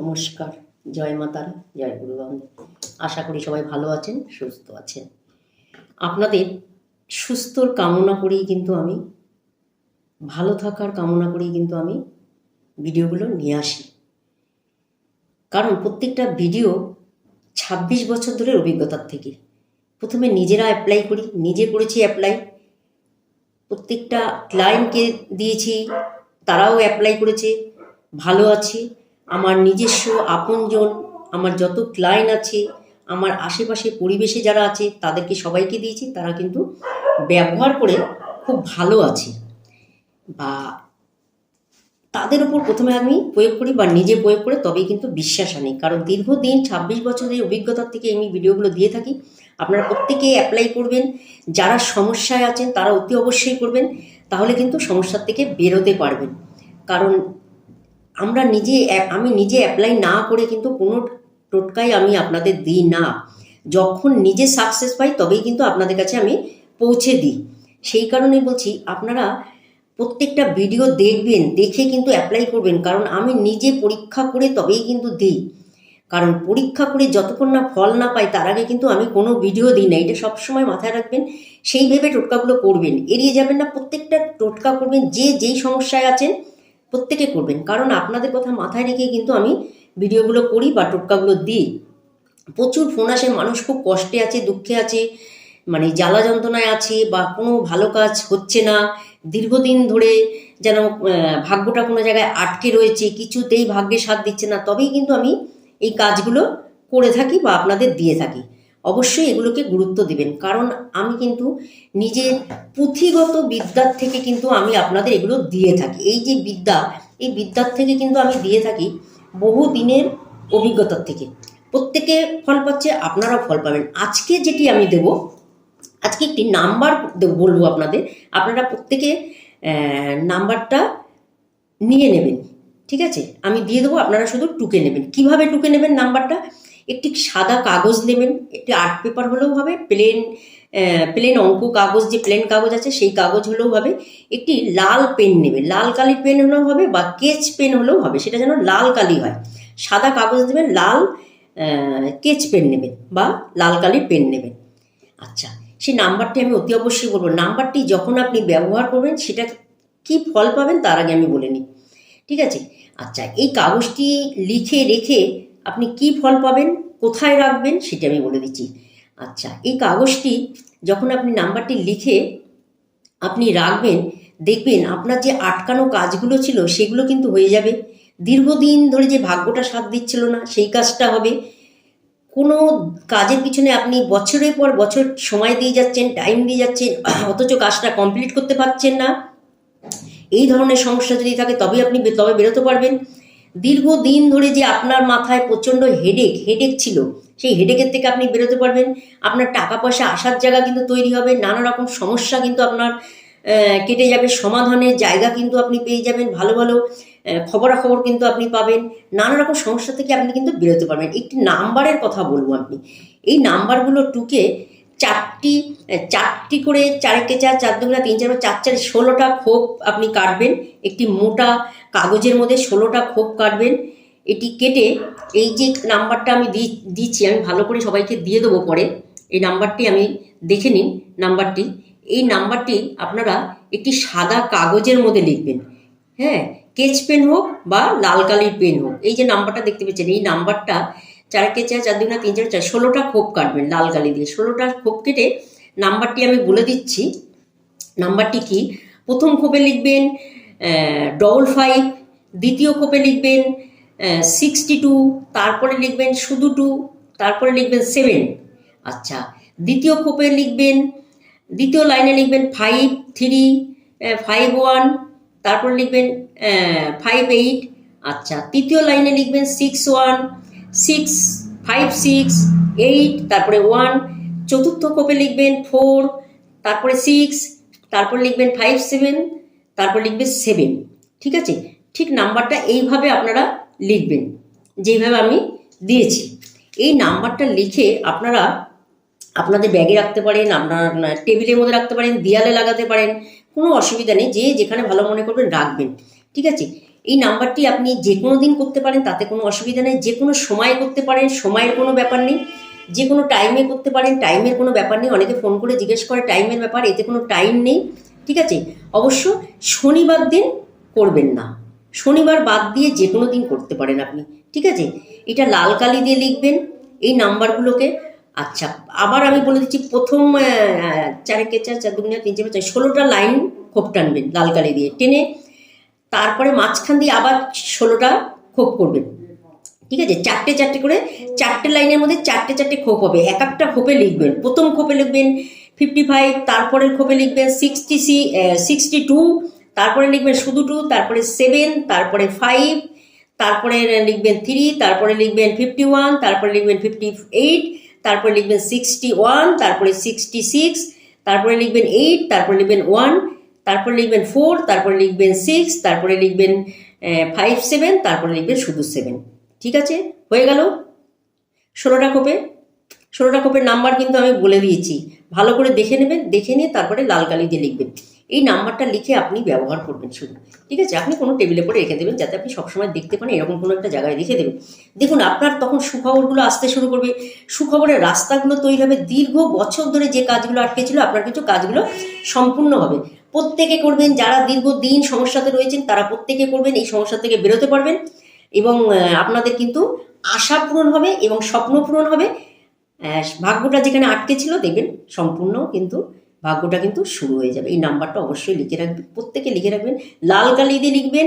নমস্কার, জয় মাতার জয় গুরু আশা করি সবাই ভালো আছেন, সুস্থ আছেন। আপনাদের সুস্থর কামনা করেই কিন্তু আমি, ভালো থাকার কামনা করেই কিন্তু আমি ভিডিওগুলো নিয়ে আসি। কারণ প্রত্যেকটা ভিডিও ছাব্বিশ বছর ধরে অভিজ্ঞতার থেকে। প্রথমে নিজেরা অ্যাপ্লাই করি, নিজে করেছি অ্যাপ্লাই প্রত্যেকটা ক্লায়েন্টকে দিয়েছি, তারাও অ্যাপ্লাই করেছে। ভালো আছে, আমার নিজস্ব আপনজন, আমার যত ক্লায়েন্ট আছে, আমার আশেপাশে পরিবেশে যারা আছে, তাদেরকে সবাইকে দিয়েছি, তারা কিন্তু ব্যবহার করে খুব ভালো আছে। বা তাদের উপর প্রথমে আমি প্রয়োগ করি বা নিজে প্রয়োগ করে তবেই কিন্তু বিশ্বাস আনি। কারণ দীর্ঘদিন ছাব্বিশ বছরের অভিজ্ঞতার থেকে আমি ভিডিওগুলো দিয়ে থাকি, আপনারা প্রত্যেকে অ্যাপ্লাই করবেন। যারা সমস্যায় আছেন, তারা অতি অবশ্যই করবেন। তাহলে কিন্তু সমস্যার থেকে বেরোতে পারবেন। কারণ আমরা নিজে আমি নিজে অ্যাপ্লাই না করে কিন্তু কোনো টোটকাই আমি আপনাদের দিই না। যখন নিজে সাকসেস পাই তবেই কিন্তু আপনাদের কাছে আমি পৌঁছে দিই। সেই কারণেই বলছি, আপনারা প্রত্যেকটা ভিডিও দেখবেন, দেখে কিন্তু অ্যাপ্লাই করবেন। কারণ আমি নিজে পরীক্ষা করে তবেই কিন্তু দিই। কারণ পরীক্ষা করে যতক্ষণ না ফল না পাই, তার আগে কিন্তু আমি কোনো ভিডিও দিই না। এটা সবসময় মাথায় রাখবেন, সেই ভেবে টোটকাগুলো করবেন। এড়িয়ে যাবেন না, প্রত্যেকটা টোটকা করবেন, যে যেই সমস্যায় আছেন প্রত্যেকে করবেন। কারণ আপনাদের কথা মাথায় রেখে কিন্তু আমি ভিডিওগুলো করি বা টোটকাগুলো দিই। প্রচুর ফোন আসে, মানুষ খুব কষ্টে আছে, দুঃখে আছে মানে জ্বালা যন্ত্রণায় আছে বা কোনো ভালো কাজ হচ্ছে না। দীর্ঘদিন ধরে যেন ভাগ্যটা কোনো জায়গায় আটকে রয়েছে, কিছুতেই ভাগ্যে সাথ দিচ্ছে না, তবেই কিন্তু আমি এই কাজগুলো করে থাকি বা আপনাদের দিয়ে থাকি। অবশ্যই এগুলোকে গুরুত্ব দিবেন। কারণ আমি কিন্তু নিজের পুঁথিগত বিদ্যার থেকে কিন্তু আমি আপনাদের এগুলো দিয়ে থাকি। এই যে বিদ্যা, এই বিদ্যার থেকে কিন্তু আমি দিয়ে থাকি বহু দিনের অভিজ্ঞতার থেকে। প্রত্যেকে ফল পাচ্ছে, আপনারাও ফল পাবেন। আজকে যেটি আমি দেব, আজকে একটি নাম্বার বলব আপনাদের। আপনারা প্রত্যেকে নাম্বারটা নিয়ে নেবেন। ঠিক আছে? আমি দিয়ে দেবো, আপনারা শুধু টুকে নেবেন। কীভাবে টুকে নেবেন নাম্বারটা? একটি সাদা কাগজ নেবেন, একটি আর্ট পেপার হলেও হবে প্লেন প্লেন অঙ্ক কাগজ, যে প্লেন কাগজ আছে সেই কাগজ হলেও হবে, একটি লাল পেন নেবে লাল কালির পেন হলেও হবে বা কেচ পেন হলেও হবে, সেটা যেন লাল কালি হয়। সাদা কাগজ নেবেন, লাল কেচ পেন নেবেন বা লাল কালির পেন নেবেন। আচ্ছা সেই নাম্বারটি আমি অতি অবশ্যই বলব। নাম্বারটি যখন আপনি ব্যবহার করবেন, সেটা কি ফল পাবেন তার আগে আমি বলে নিই। ঠিক আছে? আচ্ছা এই কাগজটি লিখে রেখে আপনি কি ফল পাবেন, কোথায় রাখবেন সেটা আমি বলে দিচ্ছি। আচ্ছা এই কাগজটি যখন আপনি নাম্বারটি লিখে আপনি রাখবেন, দেখবেন আপনার যে আটকানো কাজগুলো ছিল সেগুলো কিন্তু হয়ে যাবে। দীর্ঘদিন ধরে যে ভাগ্যটা সাথ দিচ্ছিল না, সেই কাজটা হবে। কোনো কাজের পিছনে আপনি বছরের পর বছর সময় দিয়ে যাচ্ছেন টাইম দিয়ে যাচ্ছেন, অথচ কাজটা কমপ্লিট করতে পারছেন না। এই ধরনের সমস্যা যদি থাকে তবে আপনি তবে বেরোতে পারবেন। দীর্ঘদিন ধরে যে আপনার মাথায় প্রচণ্ড হেডেক হেডেক ছিল, সেই হেডেকের থেকে আপনি বেরোতে পারবেন। আপনার টাকা পয়সা আসার জায়গা কিন্তু তৈরি হবে, নানা রকম সমস্যা কিন্তু আপনার কেটে যাবে, সমাধানের জায়গা কিন্তু আপনি পেয়ে যাবেন, ভালো ভালো খবরাখবর কিন্তু আপনি পাবেন। নানা রকম সমস্যা থেকে আপনি কিন্তু বেরোতে পারবেন। একটি নাম্বারের কথা বলব আপনি এই নাম্বারগুলো টুকে চারটি চারটি করে চারকে চার চার দুগুলা তিন, চার চার চার, ষোলোটা খোপ আপনি কাটবেন। একটি মোটা কাগজের মধ্যে ষোলোটা খোপ কাটবেন। এটি কেটে এই যে নাম্বারটা আমি দিচ্ছি, আমি ভালো করে সবাইকে দিয়ে দেবো পরে। এই নাম্বারটি আমি দেখে নিন নাম্বারটি। এই নাম্বারটি আপনারা একটি সাদা কাগজের মধ্যে লিখবেন। হ্যাঁ কেচ পেন হোক বা লাল কালির পেন হোক। এই যে নাম্বারটা দেখতে পাচ্ছেন, এই নাম্বারটা চারকে চার চার দুগুণা তিন চার চার, ষোলোটা খোপ কাটবেন লাল কালি দিয়ে। ষোলোটা খোপ কেটে নাম্বারটি আমি বলে দিচ্ছি। নাম্বারটি কি? প্রথম খোপে লিখবেন ডবল ফাইভ দ্বিতীয় খোপে লিখবেন সিক্সটি টু তারপরে লিখবেন শুধু টু তারপরে লিখবেন সেভেন আচ্ছা দ্বিতীয় খোপে লিখবেন, দ্বিতীয় লাইনে লিখবেন ফাইভ থ্রি ফাইভ ওয়ান তারপরে লিখবেন ফাইভ এইট আচ্ছা তৃতীয় লাইনে লিখবেন six one six five six eight তারপরে ওয়ান চতুর্থ কোপে লিখবেন ফোর তারপরে সিক্স তারপর লিখবেন ফাইভ সেভেন তারপর লিখবেন সেভেন ঠিক আছে? ঠিক নাম্বারটা এইভাবে আপনারা লিখবেন যেইভাবে আমি দিয়েছি। এই নাম্বারটা লিখে আপনারা আপনাদের ব্যাগে রাখতে পারেন, আপনার টেবিলের মধ্যে রাখতে পারেন, দেয়ালে লাগাতে পারেন, কোনো অসুবিধা নেই, যে যেখানে ভালো মনে করবেন রাখবেন, ঠিক আছে? এই নাম্বারটি আপনি যে কোনো দিন করতে পারেন তাতে কোনো অসুবিধা নেই। যে কোনো সময় করতে পারেন সময়ের কোনো ব্যাপার নেই। যে কোনো টাইমে করতে পারেন টাইমের কোনো ব্যাপার নেই। অনেকে ফোন করে জিজ্ঞেস করে টাইমের ব্যাপার এতে কোনো টাইম নেই। ঠিক আছে? অবশ্য শনিবার দিন করবেন না। শনিবার বাদ দিয়ে যে কোনো দিন করতে পারেন আপনি। ঠিক আছে? এটা লাল কালি দিয়ে লিখবেন এই নাম্বারগুলোকে। আচ্ছা আবার আমি বলে দিচ্ছি প্রথম আহ, চারেকে চার চার দুগুণে তিন চার চার ষোলোটা লাইন খোপ টানবেন লাল কালি দিয়ে। টেনে তারপরে মাঝখান দিয়ে আবার ষোলোটা খোপ করবেন ঠিক আছে? চারটে চারটে করে, চারটে লাইনের মধ্যে চারটে চারটে খোপ হবে। এক একটা খোপে লিখবেন। প্রথম খোপে লিখবেন ফিফটি ফাইভ তারপরের খোপে লিখবেন সিক্সটি সি সিক্সটি টু তারপরে লিখবেন শুধু টু তারপরে সেভেন তারপরে ফাইভ তারপরে লিখবেন থ্রি তারপরে লিখবেন ফিফটি ওয়ান তারপরে লিখবেন ফিফটি এইট তারপরে লিখবেন সিক্সটি ওয়ান তারপরে সিক্সটি সিক্স তারপরে লিখবেন এইট তারপরে লিখবেন ওয়ান তারপরে লিখবেন ফোর, তারপরে লিখবেন সিক্স, তারপরে লিখবেন ফাইভ, সেভেন, তারপরে লিখবেন শুধু সেভেন। ঠিক আছে? হয়ে গেল? ষোলোটা কোপে? ষোলোটা কোপের নাম্বার কিন্তু আমি বলে দিয়েছি। ভালো করে দেখে নেবেন, দেখে নিয়ে তারপরে লাল কালি দিয়ে লিখবেন। এই নাম্বারটা লিখে আপনি ব্যবহার করবেন শুধু। ঠিক আছে? আপনি কোনো টেবিলে পরে রেখে দেবেন, যাতে আপনি সবসময় দেখতে পান এরকম কোনো একটা জায়গায় রেখে দেবেন। দেখুন, আপনার তখন সুখবরগুলো আসতে শুরু করবে। সুখবরের রাস্তাগুলো তৈরি হবে। দীর্ঘ বছর ধরে যে কাজগুলো আটকে ছিল, আপনার কিছু কাজগুলো সম্পূর্ণ হবে। প্রত্যেকে করবেন, যারা দীর্ঘদিন সমস্যাতে রয়েছেন, তারা প্রত্যেকে করবেন, এই সমস্যা থেকে বেরোতে পারবেন। এবং আপনাদের কিন্তু আশা পূরণ হবে এবং স্বপ্ন পূরণ হবে। ভাগ্যটা যেখানে আটকে ছিল, দেখবেন সম্পূর্ণ কিন্তু ভাগ্যটা কিন্তু শুরু হয়ে যাবে। এই নাম্বারটা অবশ্যই লিখে রাখবেন, প্রত্যেকে লিখে রাখবেন। লাল কালি দিয়ে লিখবেন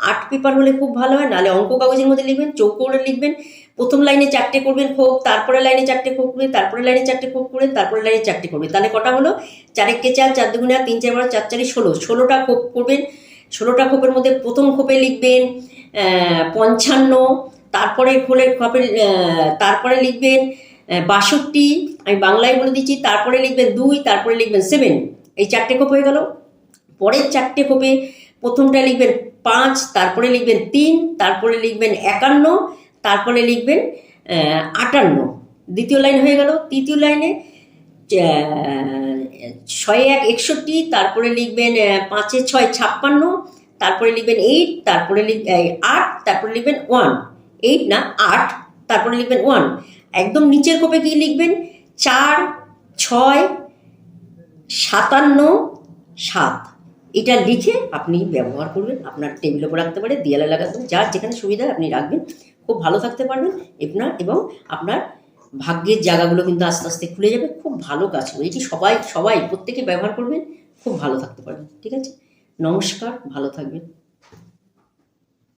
আর্ট পেপার হলে খুব ভালো হয়, নাহলে অঙ্ক কাগজের মধ্যে লিখবেন চৌকোড়ে লিখবেন, প্রথম লাইনে চারটে করবেন খোপ তারপরে লাইনে চারটে খোপ করবেন তারপরে লাইনে চারটে খোপ করবেন তারপরে লাইনে চারটে করবেন। তাহলে কটা হলো? চারেককে চার চার দুগুণে তিন চার বারো চার, চারি ষোলো। ষোলোটা খোপ করবেন, ষোলোটা খোপের মধ্যে প্রথম খোপে লিখবেন পঞ্চান্ন, তারপরে খোলের খোপে তারপরে লিখবেন বাষট্টি, আমি বাংলায় বলে দিচ্ছি, তারপরে লিখবেন দুই, তারপরে লিখবেন সেভেন এই চারটে খোপ হয়ে গেল। পরের চারটে খোপে প্রথমটা লিখবেন পাঁচ, তারপরে লিখবেন তিন, তারপরে লিখবেন একান্ন, তারপরে লিখবেন আটান্ন। দ্বিতীয় লাইন হয়ে গেল। তৃতীয় লাইনে ছয় এক একষট্টি, তারপরে লিখবেন পাঁচে ছয় ছাপ্পান্ন, তারপরে লিখবেন এইট তারপরে লিখ- আট, তারপরে লিখবেন ওয়ান এইট না, আট, তারপরে লিখবেন ওয়ান একদম নিচের কোপে কি লিখবেন? চার, ছয়, সাতান্ন, সাত। এটা লিখে আপনি ব্যবহার করবেন, আপনার টেবিলের উপর রাখতে পারে, দেয়ালে লাগাতে পারে, যার যেখানে সুবিধা আপনি রাখবেন। খুব ভালো থাকতে পারবেন আপনার এবং আপনার ভাগ্যের জায়গাগুলো কিন্তু আস্তে আস্তে খুলে যাবে, খুব ভালো কাজ হবে এটি সবাই সবাই, প্রত্যেকে ব্যবহার করবেন খুব ভালো থাকতে পারবেন ঠিক আছে? নমস্কার, ভালো থাকবেন।